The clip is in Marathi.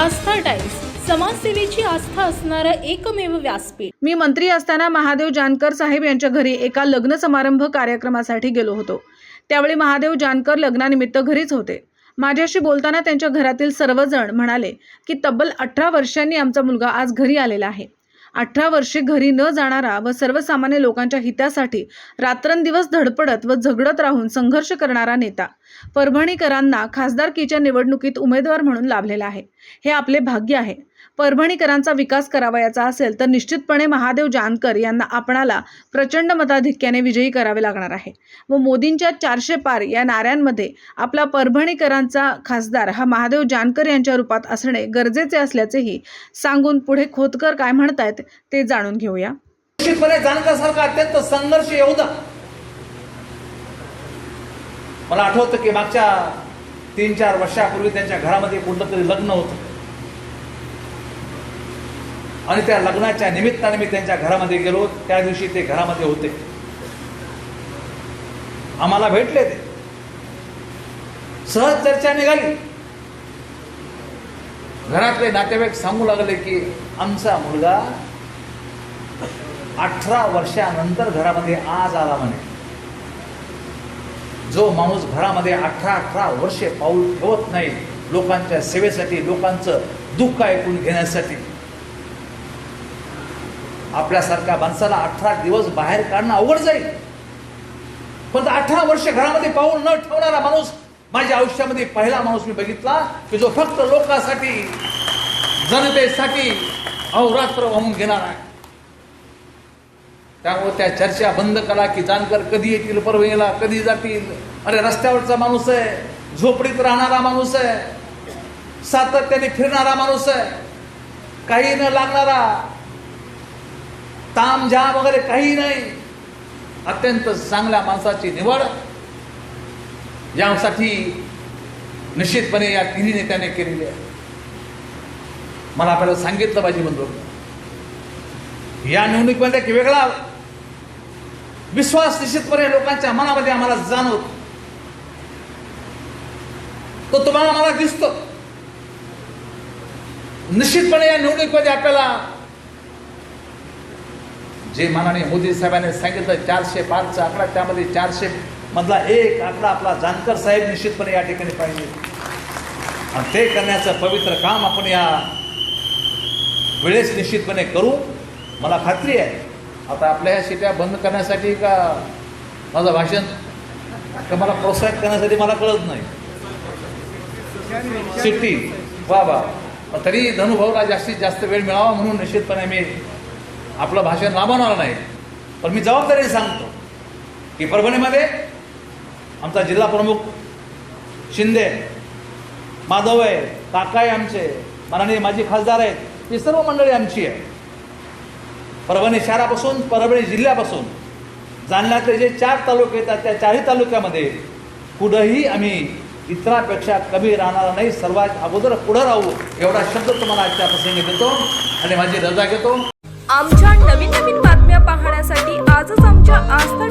आस्था टाइम्स. समाजसेवेची आस्था असणारं एकमेव व्यासपीठ. मी मंत्री असताना महादेव जानकर साहेब यांच्या घरी एका लग्न समारंभ कार्यक्रमासाठी गेलो होतो. त्यावेळी महादेव जानकर लग्नानिमित्त घरीच होते. माझ्याशी बोलताना त्यांच्या घरातील सर्वजण म्हणाले की तब्बल अठरा वर्षांनी आमचा मुलगा आज घरी आलेला आहे. अठरा वर्षे घरी न जाणारा व सर्वसामान्य लोकांच्या हितासाठी रात्रंदिवस धडपडत व झगडत राहून संघर्ष करणारा नेता. परभणीकरांना खासदारकीच्या निवडणुकीत उमेदवार म्हणून लाभलेला आहे. हे आपले भाग्य आहे. परभणीकरांचा विकास करावयाचा असेल तर निश्चितपणे महादेव जानकर यांना आपणाला प्रचंड मताधिक्याने विजयी करावे लागणार आहे. व मोदींच्या चारशे पार या नाऱ्यांमध्ये आपला परभणीकरांचा खासदार हा महादेव जानकर यांच्या रूपात असणे गरजेचे असल्याचेही सांगून पुढे खोतकर काय म्हणतायत ते जाणून घेऊया. निश्चितपणे जानकरसारखा अत्यंत संघर्ष योद्धा. मला आठवतं की मागच्या तीन चार वर्षापूर्वी त्यांच्या घरामध्ये कुठलं तरी लग्न होतं. आणि त्या लग्नाच्या निमित्ताने मी त्यांच्या घरामध्ये गेलो. त्या दिवशी ते घरामध्ये होते. आम्हाला भेटले ते. सहज चर्चा निघाली. घरातले नातेवाईक सांगू लागले की आमचा मुलगा अठरा वर्षानंतर घरामध्ये आज आला म्हणे. जो माणूस घरामध्ये अठरा अठरा वर्षे पाऊल ठेवत नाही लोकांच्या सेवेसाठी लोकांचं दुःख ऐकून घेण्यासाठी आपल्यासारख्या माणसाला अठरा दिवस बाहेर काढणं अवघड जाईल. पण अठरा वर्ष घरामध्ये पाहून न ठेवणारा माणूस माझ्या आयुष्यामध्ये पहिला माणूस मी बघितला की जो फक्त लोकांसाठी जनतेसाठी अहोरात्र वाहून घेणार आहे. त्यामुळे त्या चर्चा बंद करा की जानकर कधी येतील परभणीला कधी जातील? अरे रस्त्यावरचा माणूस आहे झोपडीत राहणारा माणूस आहे सातत्याने फिरणारा माणूस आहे काही न लागणारा तामजाम वगैरे काही नाही. अत्यंत चांगल्या माणसाची निवड. यासाठी निश्चितपणे या तिन्ही नेत्याने केलेली आहे. मला आपल्याला सांगितलं पाहिजे बंधू. या निवडणुकीमध्ये एक वेगळा विश्वास निश्चितपणे लोकांच्या मनामध्ये आम्हाला जाणवतो. तो तुम्हाला मला दिसतो. निश्चितपणे या निवडणुकीमध्ये आपल्याला जे मानाने मोदी साहेबांनी सांगितलं चारशे पाचचा आकडा त्यामध्ये चारशे मधला एक आकडा आपला जानकर साहेब निश्चितपणे या ठिकाणी पाहिजे. आणि ते करण्याचं पवित्र काम आपण या वेळेस निश्चितपणे करू. मला खात्री आहे आता आपल्या ह्या शिट्या बंद करण्यासाठी का माझं भाषण का मला प्रोत्साहित करण्यासाठी मला कळत नाही. सिटी वा वा. तरी धनुभाऊला जास्तीत जास्त वेळ मिळावा म्हणून निश्चितपणे मी आपलं भाषण लांबवणार नाही. पण मी जबाबदारी सांगतो की परभणीमध्ये आमचा जिल्हा प्रमुख शिंदे माधव आहे काका आहे आमचे माननीय माजी खासदार आहेत ही सर्व मंडळी आमची आहे. परभणी शहरापासून परभणी जिल्ह्यापासून जालन्यातले जे चार तालुके येतात त्या चारही तालुक्यामध्ये कुठंही आम्ही इतरापेक्षा कमी राहणार नाही सर्वात अगोदर पुढं राहू एवढा शब्द तुम्हाला आजच्या प्रसंगी देतो आणि माझी रजा घेतो. आमच्या नवीन नवीन बातम्या पाहण्यासाठी आजच आमच्या आस्था